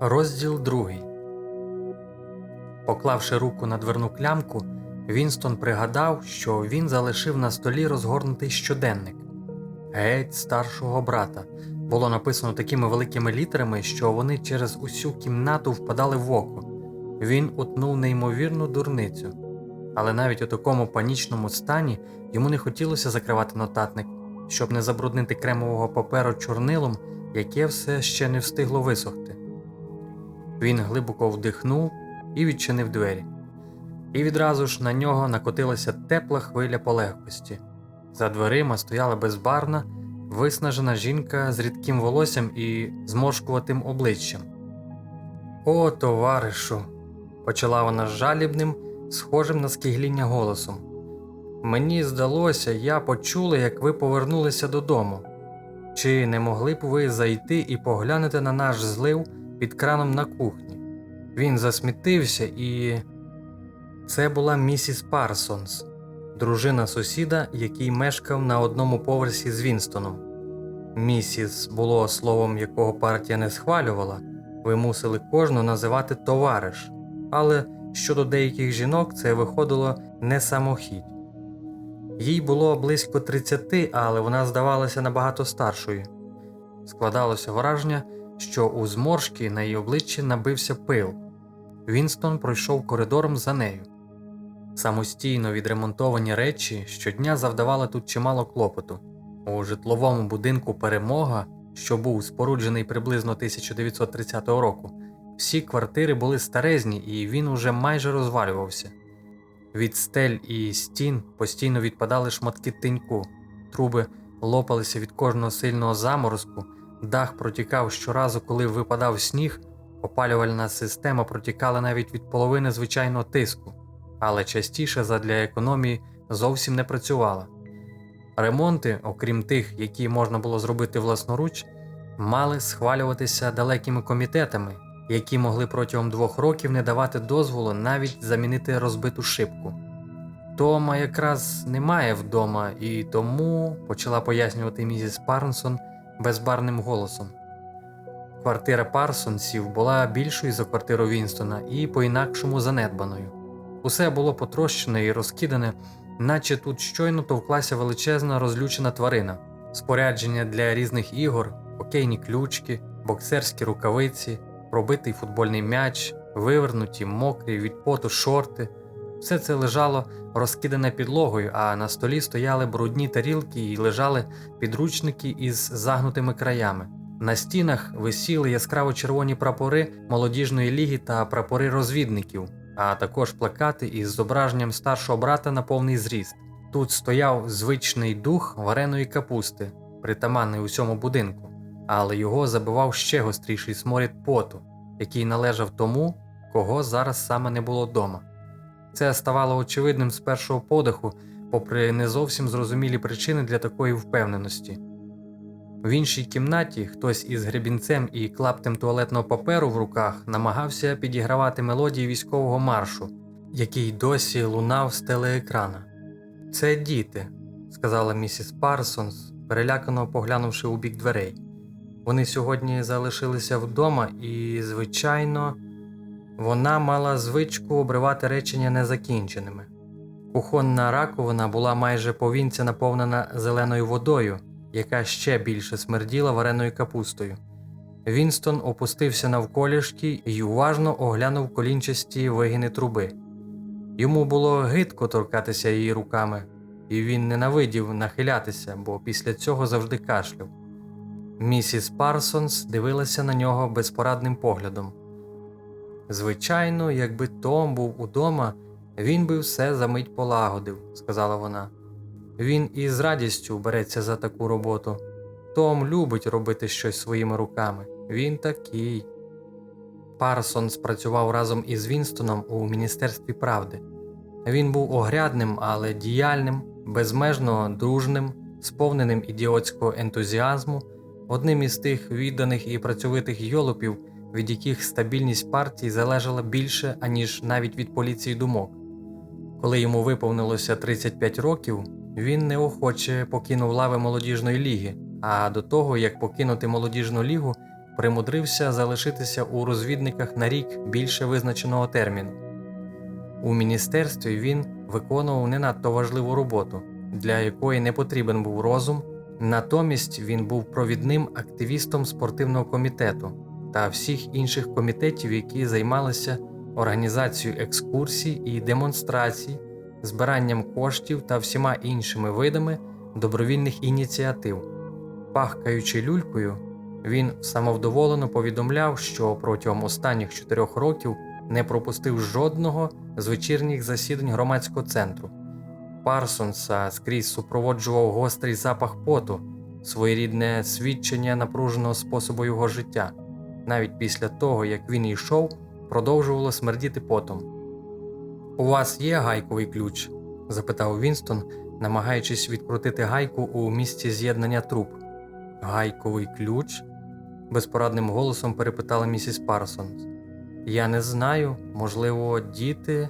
Розділ другий. Поклавши руку на дверну клямку, Вінстон пригадав, що він залишив на столі розгорнутий щоденник. Геть старшого брата було написано такими великими літерами, що вони через усю кімнату впадали в око. Він утнув неймовірну дурницю. Але навіть у такому панічному стані йому не хотілося закривати нотатник, щоб не забруднити кремового паперу чорнилом, яке все ще не встигло висохти. Він глибоко вдихнув і відчинив двері. І відразу ж на нього накотилася тепла хвиля полегкості. За дверима стояла безбарна, виснажена жінка з рідким волоссям і зморшкуватим обличчям. О, товаришу, почала вона жалібним, схожим на скигління голосом. Мені здалося, я почула, як ви повернулися додому. Чи не могли б ви зайти і поглянути на наш злив під краном на кухні? Він засмітився і. Це була місіс Парсонс, дружина сусіда, який мешкав на одному поверсі з Вінстоном. Місіс було словом, якого партія не схвалювала, ви мусили кожну називати товариш, але щодо деяких жінок це виходило не самохідь. Їй було близько 30, але вона здавалася набагато старшою. Складалося враження, що у зморшки на її обличчі набився пил. Вінстон пройшов коридором за нею. Самостійно відремонтовані речі щодня завдавали тут чимало клопоту. У житловому будинку Перемога, що був споруджений приблизно 1930 року, всі квартири були старезні і він уже майже розвалювався. Від стель і стін постійно відпадали шматки тиньку, труби лопалися від кожного сильного заморозку, дах протікав щоразу, коли випадав сніг, опалювальна система протікала навіть від половини звичайного тиску, але частіше задля економії зовсім не працювала. Ремонти, окрім тих, які можна було зробити власноруч, мали схвалюватися далекими комітетами, які могли протягом двох років не давати дозволу навіть замінити розбиту шибку. Тома якраз немає вдома, і тому почала пояснювати місіс Парнсон безбарним голосом. Квартира Парсонсів була більшою за квартиру Вінстона і по-інакшому занедбаною. Усе було потрощене і розкидане, наче тут щойно товклася величезна розлючена тварина, спорядження для різних ігор, окейні ключки, боксерські рукавиці, пробитий футбольний м'яч, вивернуті, мокрі від поту шорти. Все це лежало розкидане підлогою, а на столі стояли брудні тарілки і лежали підручники із загнутими краями. На стінах висіли яскраво червоні прапори молодіжної ліги та прапори розвідників, а також плакати із зображенням старшого брата на повний зріст. Тут стояв звичний дух вареної капусти, притаманний усьому будинку, але його забивав ще гостріший сморід поту, який належав тому, кого зараз саме не було вдома. Це ставало очевидним з першого подиху, попри не зовсім зрозумілі причини для такої впевненості. В іншій кімнаті хтось із гребінцем і клаптем туалетного паперу в руках намагався підігравати мелодії військового маршу, який досі лунав з телеекрана. Це діти, сказала місіс Парсонс, перелякано поглянувши у бік дверей. Вони сьогодні залишилися вдома і, звичайно, вона мала звичку обривати речення незакінченими. Кухонна раковина була майже повінця наповнена зеленою водою, яка ще більше смерділа вареною капустою. Вінстон опустився навколішки і уважно оглянув колінчасті вигини труби. Йому було гидко торкатися її руками, і він ненавидів нахилятися, бо після цього завжди кашляв. Місіс Парсонс дивилася на нього безпорадним поглядом. Звичайно, якби Том був удома, він би все за мить полагодив, сказала вона. Він із радістю береться за таку роботу. Том любить робити щось своїми руками. Він такий. Парсон спрацював разом із Вінстоном у Міністерстві правди. Він був огрядним, але діяльним, безмежно дружним, сповненим ідіотського ентузіазму, одним із тих відданих і працьовитих йолопів, від яких стабільність партії залежала більше, аніж навіть від поліції думок. Коли йому виповнилося 35 років, він неохоче покинув лави молодіжної ліги, а до того, як покинути молодіжну лігу, примудрився залишитися у розвідниках на рік більше визначеного терміну. У міністерстві він виконував не надто важливу роботу, для якої не потрібен був розум, натомість він був провідним активістом спортивного комітету та всіх інших комітетів, які займалися організацією екскурсій і демонстрацій, збиранням коштів та всіма іншими видами добровільних ініціатив. Пахкаючи люлькою, він самовдоволено повідомляв, що протягом останніх чотирьох років не пропустив жодного з вечірніх засідань громадського центру. Парсонса скрізь супроводжував гострий запах поту, своєрідне свідчення напруженого способу його життя. Навіть після того, як він йшов, продовжувало смердіти потом. У вас є гайковий ключ? запитав Вінстон, намагаючись відкрутити гайку у місці з'єднання труб. Гайковий ключ? безпорадним голосом перепитала місіс Парсонс. Я не знаю, можливо, діти.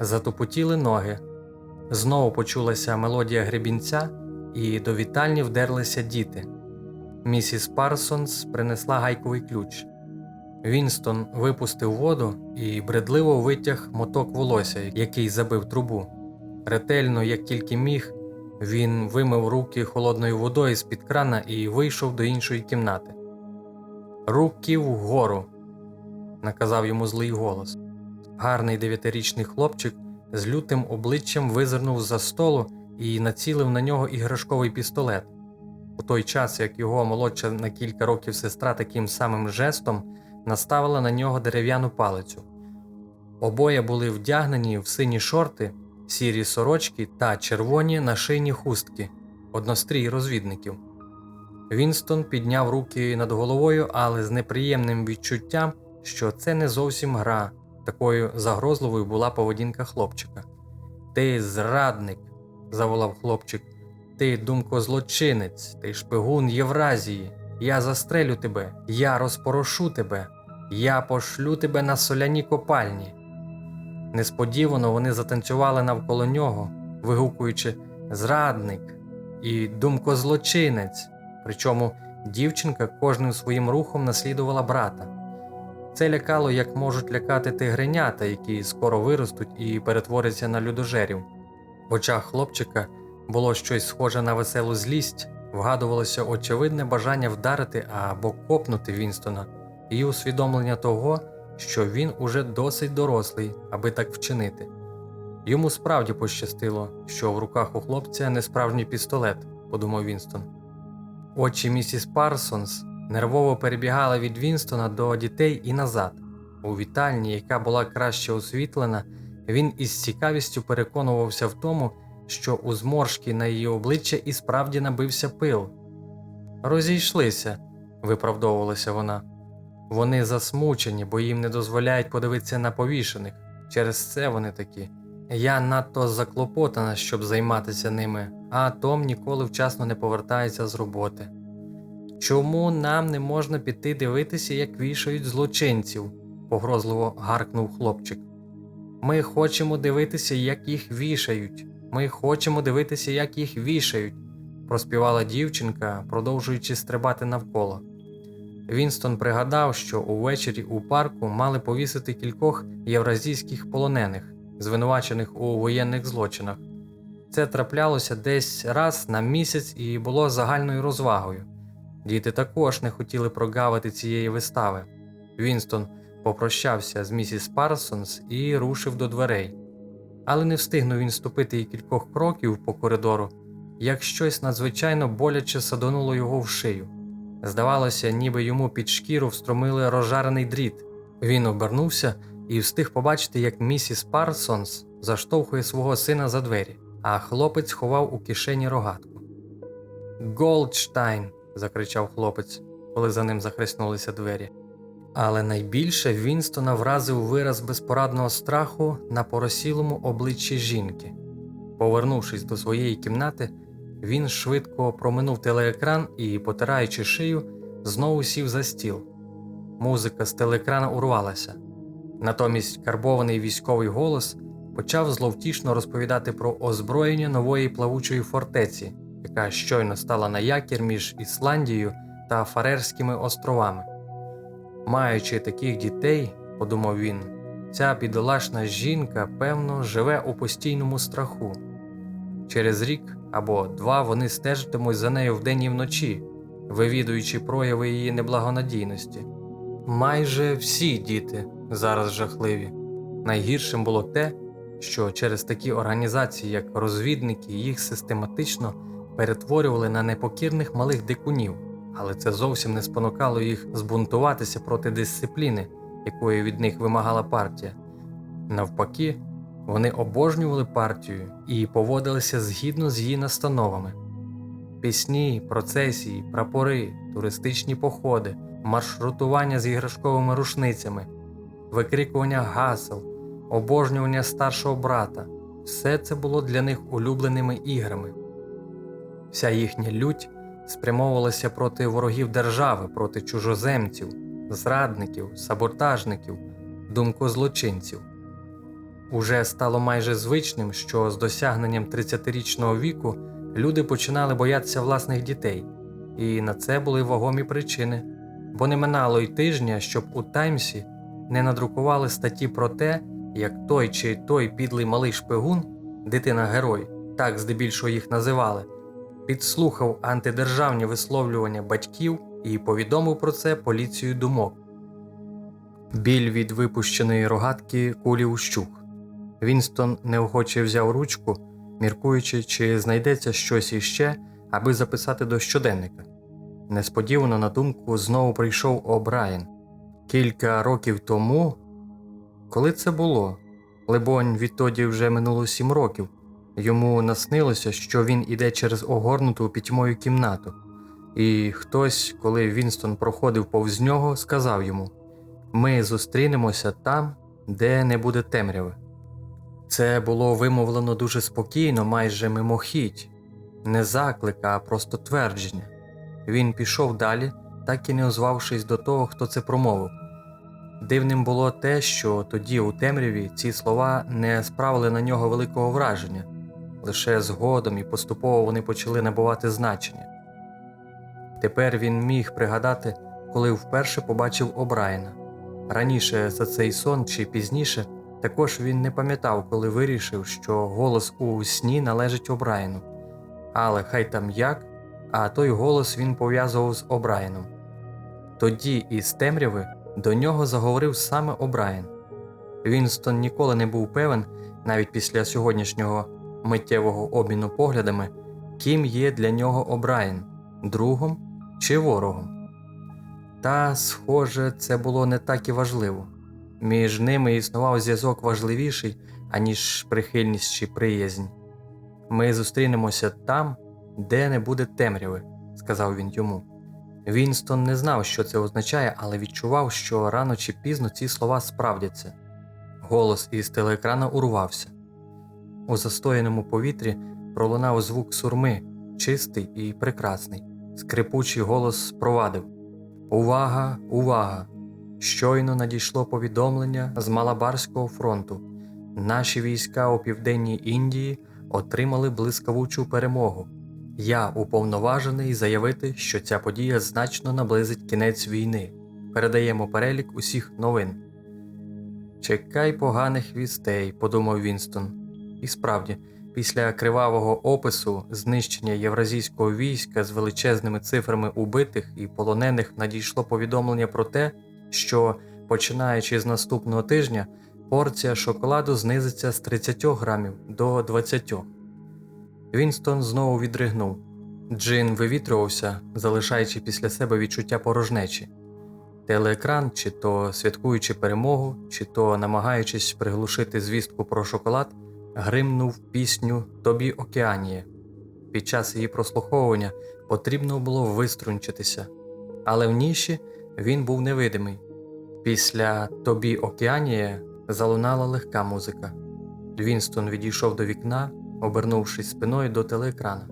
Затопотіли ноги. Знову почулася мелодія гребінця, і до вітальні вдерлися діти. Місіс Парсонс принесла гайковий ключ. Вінстон випустив воду і бредливо витяг моток волосся, який забив трубу. Ретельно, як тільки міг, він вимив руки холодною водою з-під крана і вийшов до іншої кімнати. Руки вгору, наказав йому злий голос. Гарний дев'ятирічний хлопчик з лютим обличчям визирнув за столу і націлив на нього іграшковий пістолет. У той час, як його молодша на кілька років сестра таким самим жестом наставила на нього дерев'яну палицю. Обоє були вдягнені в сині шорти, сірі сорочки та червоні нашийні хустки, однострій розвідників. Вінстон підняв руки над головою, але з неприємним відчуттям, що це не зовсім гра. Такою загрозливою була поведінка хлопчика. Ти зрадник, заволав хлопчик. Ти думкозлочинець, ти шпигун Євразії. Я застрелю тебе, я розпорошу тебе, я пошлю тебе на соляні копальні. Несподівано вони затанцювали навколо нього, вигукуючи Зрадник і думкозлочинець. Причому дівчинка кожним своїм рухом наслідувала брата. Це лякало, як можуть лякати тигренята, які скоро виростуть і перетворяться на людожерів. В очах хлопчика було щось схоже на веселу злість, вгадувалося очевидне бажання вдарити або копнути Вінстона, і усвідомлення того, що він уже досить дорослий, аби так вчинити. Йому справді пощастило, що в руках у хлопця не справжній пістолет, подумав Вінстон. Очі місіс Парсонс нервово перебігали від Вінстона до дітей і назад. У вітальні, яка була краще освітлена, він із цікавістю переконувався в тому, що у зморшки на її обличчя і справді набився пил. Розійшлися, виправдовувалася вона. Вони засмучені, бо їм не дозволяють подивитися на повішених. Через це вони такі. Я надто заклопотана, щоб займатися ними, а Том ніколи вчасно не повертається з роботи. Чому нам не можна піти дивитися, як вішають злочинців? погрозливо гаркнув хлопчик. Ми хочемо дивитися, як їх вішають. Ми хочемо дивитися, як їх вішають, проспівала дівчинка, продовжуючи стрибати навколо. Вінстон пригадав, що увечері у парку мали повісити кількох євразійських полонених, звинувачених у воєнних злочинах. Це траплялося десь раз на місяць і було загальною розвагою. Діти також не хотіли прогавити цієї вистави. Вінстон попрощався з місіс Парсонс і рушив до дверей. Але не встигнув він ступити і кількох кроків по коридору, як щось надзвичайно боляче садонуло його в шию. Здавалося, ніби йому під шкіру встромили розжарений дріт. Він обернувся і встиг побачити, як місіс Парсонс заштовхує свого сина за двері, а хлопець ховав у кишені рогатку. Голдштайн. закричав хлопець, коли за ним захреснулися двері. Але найбільше Вінстона вразив вираз безпорадного страху на поросілому обличчі жінки. Повернувшись до своєї кімнати, він швидко проминув телеекран і, потираючи шию, знову сів за стіл. Музика з телеекрана урвалася. Натомість карбований військовий голос почав зловтішно розповідати про озброєння нової плавучої фортеці, яка щойно стала на якір між Ісландією та Фарерськими островами. Маючи таких дітей, подумав він, ця бідолашна жінка, певно, живе у постійному страху. Через рік або два вони стежитимуть за нею вдень і вночі, вивідуючи прояви її неблагонадійності. Майже всі діти зараз жахливі. Найгіршим було те, що через такі організації, як розвідники, їх систематично перетворювали на непокірних малих дикунів, але це зовсім не спонукало їх збунтуватися проти дисципліни, якої від них вимагала партія. Навпаки, вони обожнювали партію і поводилися згідно з її настановами. Пісні, процесії, прапори, туристичні походи, маршрутування з іграшковими рушницями, викрикування гасел, обожнювання старшого брата все це було для них улюбленими іграми. Вся їхня лють спрямовувалася проти ворогів держави, проти чужоземців, зрадників, саботажників, думкозлочинців. Уже стало майже звичним, що з досягненням 30-річного віку люди починали боятися власних дітей, і на це були вагомі причини, бо не минало й тижня, щоб у Таймсі не надрукували статті про те, як той чи той підлий малий шпигун, дитина-герой, так здебільшого їх називали, підслухав антидержавні висловлювання батьків і повідомив про це поліцію думок. Біль від випущеної рогатки кулі ущух. Вінстон неохоче взяв ручку, міркуючи, чи знайдеться щось іще, аби записати до щоденника. Несподівано на думку знову прийшов О'Брайен. Кілька років тому, коли це було, либонь, відтоді вже минуло сім років, йому наснилося, що він іде через огорнуту пітьмою кімнату, і хтось, коли Вінстон проходив повз нього, сказав йому: Ми зустрінемося там, де не буде темряви. Це було вимовлено дуже спокійно, майже мимохідь, не заклик, а просто твердження. Він пішов далі, так і не озвавшись до того, хто це промовив. Дивним було те, що тоді у темряві ці слова не справили на нього великого враження, лише згодом і поступово вони почали набувати значення. Тепер він міг пригадати, коли вперше побачив О'Брайена. Раніше за цей сон чи пізніше також він не пам'ятав, коли вирішив, що голос у сні належить О'Брайену. Але хай там як, а той голос він пов'язував з О'Брайеном. Тоді із темряви до нього заговорив саме О'Брайен. Вінстон ніколи не був певен, навіть після сьогоднішнього миттєвого обміну поглядами, ким є для нього О'Брайен другом чи ворогом. Та, схоже, це було не так і важливо. Між ними існував зв'язок важливіший, аніж прихильність чи приязнь. Ми зустрінемося там, де не буде темряви, сказав він йому. Вінстон не знав, що це означає, але відчував, що рано чи пізно ці слова справдяться. Голос із телеекрана урвався. У застояному повітрі пролунав звук сурми, чистий і прекрасний. Скрипучий голос провадив Увага, увага! Щойно надійшло повідомлення з Малабарського фронту. Наші війська у південній Індії отримали блискавучу перемогу. Я уповноважений заявити, що ця подія значно наблизить кінець війни. Передаємо перелік усіх новин. Чекай поганих вістей, подумав Вінстон. І справді, після кривавого опису знищення євразійського війська з величезними цифрами убитих і полонених надійшло повідомлення про те, що, починаючи з наступного тижня, порція шоколаду знизиться з 30 грамів до 20. Вінстон знову відригнув. Джин вивітрювався, залишаючи після себе відчуття порожнечі. Телеекран, чи то святкуючи перемогу, чи то намагаючись приглушити звістку про шоколад, гримнув пісню Тобі Океаніє. Під час її прослуховування потрібно було виструнчитися, але в ніші він був невидимий. Після Тобі Океаніє залунала легка музика. Вінстон відійшов до вікна, обернувшись спиною до телеекрана.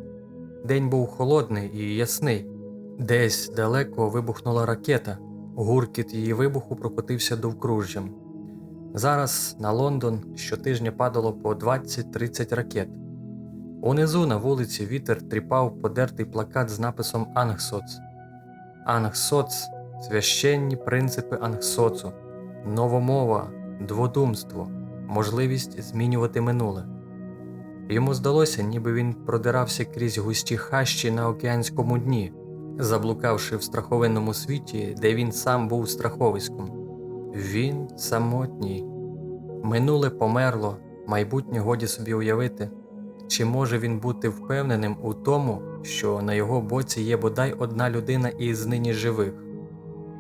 День був холодний і ясний. Десь далеко вибухнула ракета, гуркіт її вибуху прокотився довкружжям. Зараз на Лондон щотижня падало по 20-30 ракет. Унизу на вулиці вітер тріпав подертий плакат з написом Ангсоц. Ангсоц священні принципи Ангсоцу, новомова, дводумство, можливість змінювати минуле. Йому здалося, ніби він продирався крізь густі хащі на океанському дні, заблукавши в страховинному світі, де він сам був страховиськом. Він самотній. Минуле померло, майбутнє годі собі уявити. Чи може він бути впевненим у тому, що на його боці є бодай одна людина із нині живих?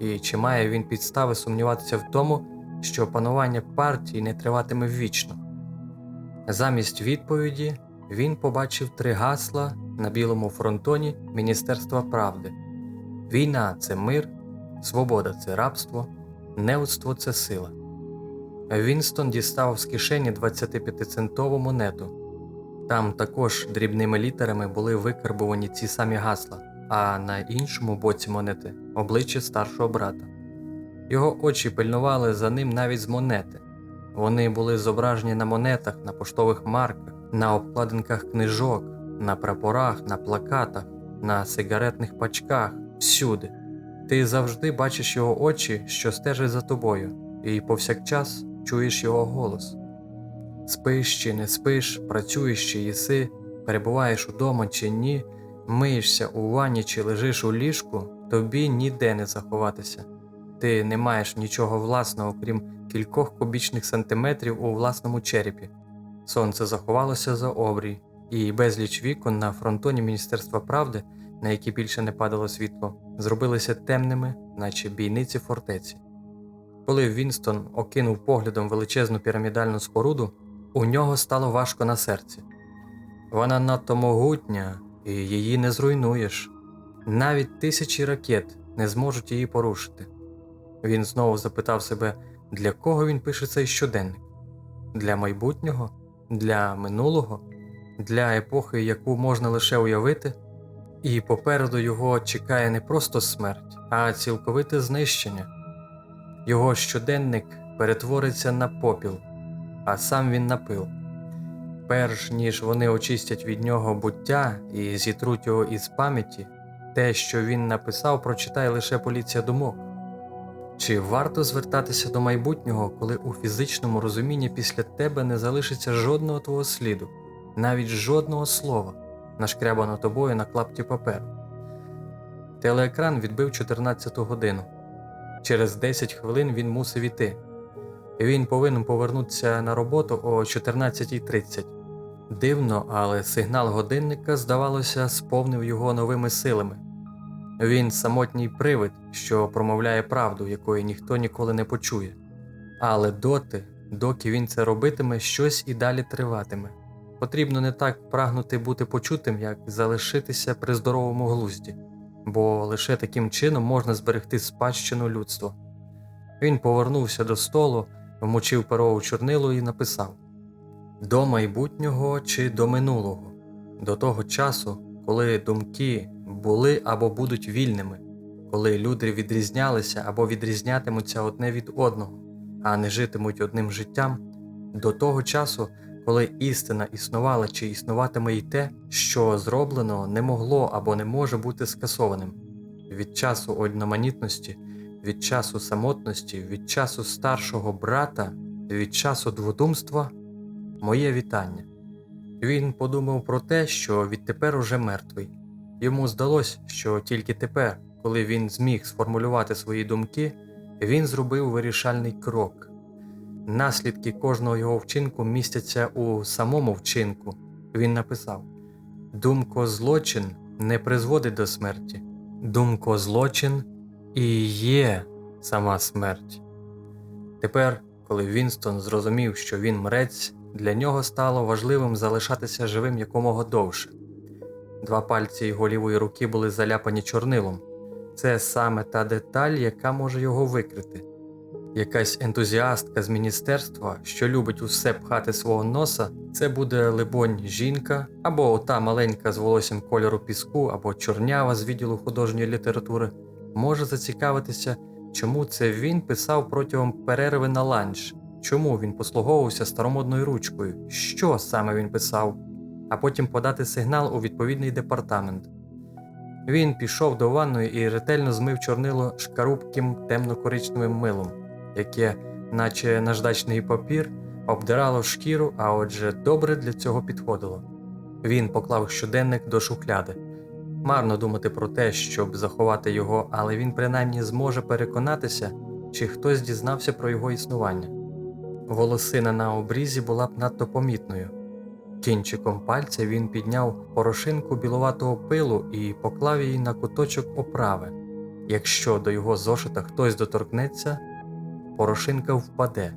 І чи має він підстави сумніватися в тому, що панування партії не триватиме вічно? Замість відповіді він побачив три гасла на білому фронтоні Міністерства правди: Війна це мир, свобода це рабство, неудство це сила. Вінстон дістав з кишені 25-центову монету. Там також дрібними літерами були викарбувані ці самі гасла, а на іншому боці монети обличчя старшого брата. Його очі пильнували за ним навіть з монети. Вони були зображені на монетах, на поштових марках, на обкладинках книжок, на прапорах, на плакатах, на сигаретних пачках, всюди. Ти завжди бачиш його очі, що стежать за тобою, і повсякчас чуєш його голос. Спиш чи не спиш, працюєш чи їси, перебуваєш удома чи ні, миєшся у ванні чи лежиш у ліжку, тобі ніде не заховатися. Ти не маєш нічого власного, крім кількох кубічних сантиметрів у власному черепі. Сонце заховалося за обрій, і безліч вікон на фронтоні Міністерства правди, на які більше не падало світло, зробилися темними, наче бійниці фортеці. Коли Вінстон окинув поглядом величезну пірамідальну споруду, у нього стало важко на серці. Вона надто могутня, і її не зруйнуєш. Навіть тисячі ракет не зможуть її порушити. Він знову запитав себе, для кого він пише цей щоденник? Для майбутнього, для минулого, для епохи, яку можна лише уявити, і попереду його чекає не просто смерть, а цілковите знищення. Його щоденник перетвориться на попіл, а сам він на пил. Перш ніж вони очистять від нього буття і зітруть його із пам'яті, те, що він написав, прочитає лише поліція думок. Чи варто звертатися до майбутнього, коли у фізичному розумінні після тебе не залишиться жодного твого сліду, навіть жодного слова, нашкрябано тобою на клапті паперу? Телеекран відбив 14 годину. Через 10 хвилин він мусив іти. Він повинен повернутися на роботу о 14.30. Дивно, але сигнал годинника, здавалося, сповнив його новими силами. Він самотній привид, що промовляє правду, якої ніхто ніколи не почує. Але доти, доки він це робитиме, щось і далі триватиме. Потрібно не так прагнути бути почутим, як залишитися при здоровому глузді, бо лише таким чином можна зберегти спадщину людства. Він повернувся до столу, вмочив перо у чорнило і написав: До майбутнього чи до минулого, до того часу, коли думки були або будуть вільними, коли люди відрізнялися або відрізнятимуться одне від одного, а не житимуть одним життям, до того часу, коли істина існувала чи існуватиме й те, що зроблено не могло або не може бути скасованим, від часу одноманітності, від часу самотності, від часу старшого брата, від часу дводумства, моє вітання. Він подумав про те, що відтепер уже мертвий. Йому здалось, що тільки тепер, коли він зміг сформулювати свої думки, він зробив вирішальний крок. Наслідки кожного його вчинку містяться у самому вчинку. Він написав: Думко злочин не призводить до смерті. Думко злочин і є сама смерть. Тепер, коли Вінстон зрозумів, що він мрець, для нього стало важливим залишатися живим якомога довше. Два пальці його лівої руки були заляпані чорнилом. Це саме та деталь, яка може його викрити. Якась ентузіастка з міністерства, що любить усе пхати свого носа, це буде, либонь, жінка, або ота маленька з волоссям кольору піску, або чорнява з відділу художньої літератури, може зацікавитися, чому це він писав протягом перерви на ланч, чому він послуговувався старомодною ручкою, що саме він писав, а потім подати сигнал у відповідний департамент. Він пішов до ванної і ретельно змив чорнило шкарубким темно-коричневим милом, яке, наче наждачний папір, обдирало шкіру, а отже, добре для цього підходило. Він поклав щоденник до шухляди. Марно думати про те, щоб заховати його, але він принаймні зможе переконатися, чи хтось дізнався про його існування. Волосина на обрізі була б надто помітною. Кінчиком пальця він підняв порошинку білуватого пилу і поклав її на куточок оправи. Якщо до його зошита хтось доторкнеться, порошинка впаде.